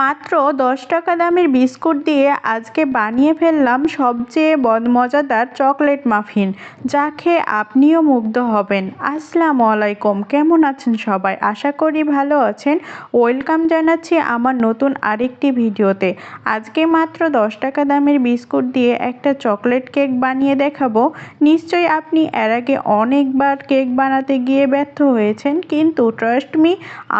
মাত্র দশ টাকা দামের বিস্কুট দিয়ে আজকে বানিয়ে ফেললাম সবচেয়ে বদ মজাদার চকলেট মাফিন, যা খেয়ে আপনিও মুগ্ধ হবেন। আসসালামু আলাইকুম, কেমন আছেন সবাই? আশা করি ভালো আছেন। ওয়েলকাম জানাচ্ছি আমার নতুন আরেকটি ভিডিওতে। আজকে মাত্র দশ টাকা দামের বিস্কুট দিয়ে একটা চকলেট কেক বানিয়ে দেখাবো। নিশ্চয়ই আপনি এর আগে অনেকবার কেক বানাতে গিয়ে ব্যর্থ হয়েছেন, কিন্তু ট্রাস্ট মি,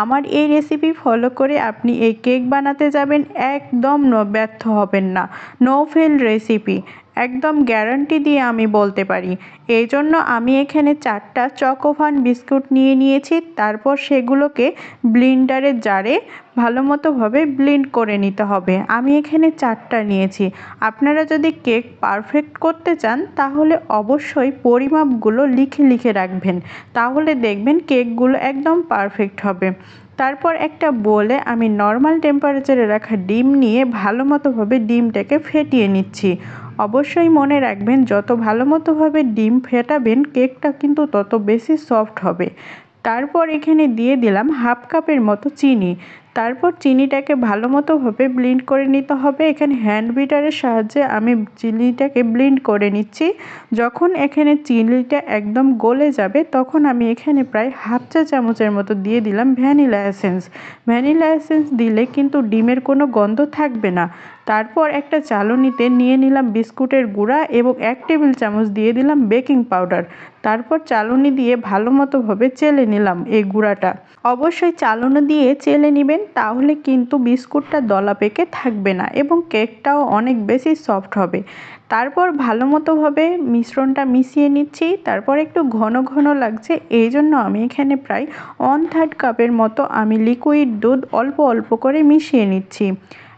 আমার এই রেসিপি ফলো করে আপনি এই কেক বানাতে যাবেন একদম ব্যর্থ হবেন না। নো ফেল রেসিপি একদম গ্যারান্টি দিয়ে আমি বলতে পারি। এই জন্য আমি এখানে চারটা চকোফান বিস্কুট নিয়ে নিয়েছি, তারপর সেগুলোকে ব্লিন্ডারের জারে ভালো মতোভাবে ব্লিন্ড করে নিতে হবে। আমি এখানে চারটা নিয়েছি। আপনারা যদি কেক পারফেক্ট করতে চান, তাহলে অবশ্যই পরিমাপগুলো লিখে লিখে রাখবেন। তাহলে দেখবেন কেকগুলো একদম পারফেক্ট হবে। তারপর একটা বলে আমি নর্মাল টেম্পারেচারে রাখা ডিম নিয়ে ভালো মতোভাবে ডিমটাকে ফেটিয়ে নিচ্ছি। অবশ্যই মনে রাখবেন, যত ভালো মতোভাবে ডিম ফেটাবেন, কেকটা কিন্তু তত বেশি সফট হবে। তারপর এখানে দিয়ে দিলাম হাফ কাপের মতো চিনি। তারপর চিনিটাকে ভালো মতোভাবে ব্লিন্ড করে নিতে হবে। এখানে হ্যান্ড বিটারের সাহায্যে আমি চিনিটাকে ব্লিন্ড করে নিচ্ছি। যখন এখানে চিনিটা একদম গলে যাবে, তখন আমি এখানে প্রায় হাফ চা চামচের মতো দিয়ে দিলাম ভ্যানিলা এসেন্স। ভ্যানিলা এসেন্স দিলে কিন্তু ডিমের কোনো গন্ধ থাকবে না। তারপর একটা চালনিতে নিয়ে নিলাম বিস্কুটের গুঁড়া এবং এক টেবিল চামচ দিয়ে দিলাম বেকিং পাউডার। তারপর চালনি দিয়ে ভালো মতোভাবে চেলে নিলাম এই গুঁড়াটা। অবশ্যই চালনি দিয়ে চেলে নেবেন, তাহলে কিন্তু বিস্কুটটা দলা পেকে থাকবে না এবং কেকটাও অনেক বেশি সফট হবে। তারপর ভালো মতোভাবে মিশ্রণটা মিশিয়ে নিচ্ছি, তারপর একটু ঘন ঘন লাগছে, এই জন্য আমি এখানে প্রায় ওয়ান থার্ড কাপের মতো আমি লিকুইড দুধ অল্প অল্প করে মিশিয়ে নিচ্ছি।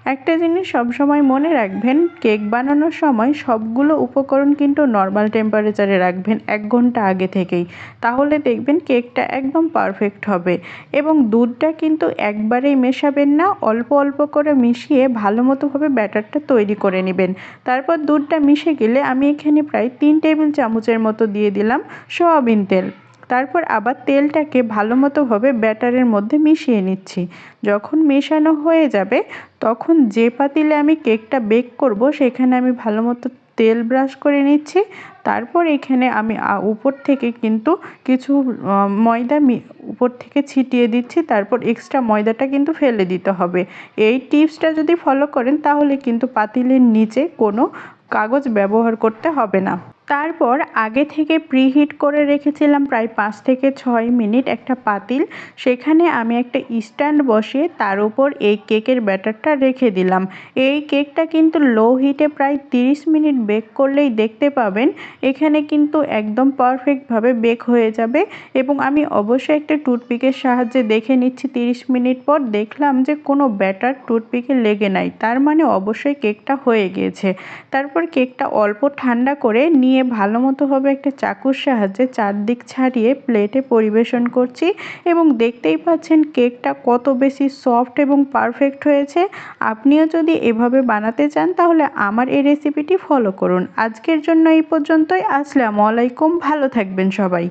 একটা জিনিস সবসময় মনে রাখবেন, কেক বানানোর সময় সবগুলো উপকরণ কিন্তু নর্মাল টেম্পারেচারে রাখবেন এক ঘণ্টা আগে থেকেই। তাহলে দেখবেন কেকটা একদম পারফেক্ট হবে এবং দুধটা কিন্তু একবারেই মেশাবেন না, অল্প অল্প করে মিশিয়ে ভালো মতোভাবে ব্যাটারটা তৈরি করে নেবেন। তারপর দুধটা মিশে গেলে আমি এখানে প্রায় তিন টেবিল চামচের মতো দিয়ে দিলাম সোয়াবিন তেল। তারপর আবার তেলটাকে ভালো মতোভাবে ব্যাটারের মধ্যে মিশিয়ে নিচ্ছি। যখন মেশানো হয়ে যাবে, তখন যে পাতিলে আমি কেকটা বেক করব, সেখানে আমি ভালো মতো তেল ব্রাশ করে নিচ্ছি। তারপর এখানে আমি উপর থেকে কিন্তু কিছু ময়দা উপর থেকে ছিটিয়ে দিচ্ছি। তারপর এক্সট্রা ময়দাটা কিন্তু ফেলে দিতে হবে। এই টিপসটা যদি ফলো করেন, তাহলে কিন্তু পাতিলের নিচে কোনো কাগজ ব্যবহার করতে হবে না। তারপর আগে থেকে প্রিহিট করে রেখেছিলাম প্রায় পাঁচ থেকে ছয় মিনিট একটা পাতিল। সেখানে আমি একটা স্ট্যান্ড বসিয়ে তার উপর এই কেকের ব্যাটারটা রেখে দিলাম। এই কেকটা কিন্তু লো হিটে প্রায় তিরিশ মিনিট বেক করলেই দেখতে পাবেন। এখানে কিন্তু একদম পারফেক্টভাবে বেক হয়ে যাবে এবং আমি অবশ্যই একটা টুথপিকের সাহায্যে দেখে নিচ্ছি তিরিশ মিনিট পর। দেখলাম যে কোনো ব্যাটার টুথপিকে লেগে নাই। তার মানে অবশ্যই কেকটা হয়ে গিয়েছে। তারপর কেকটা অল্প ঠান্ডা করে নিয়ে নিয়ে ভালো মতোভাবে একটা চাকুর সাহায্যে চারদিক ছাড়িয়ে প্লেটে পরিবেশন করছি এবং দেখতেই পাচ্ছেন কেকটা কত বেশি সফট এবং পারফেক্ট হয়েছে। আপনিও যদি এভাবে বানাতে চান তাহলে আমার এই রেসিপিটি ফলো করুন। আজকের জন্য এই পর্যন্তই। আসসালামু আলাইকুম। ভালো থাকবেন সবাই।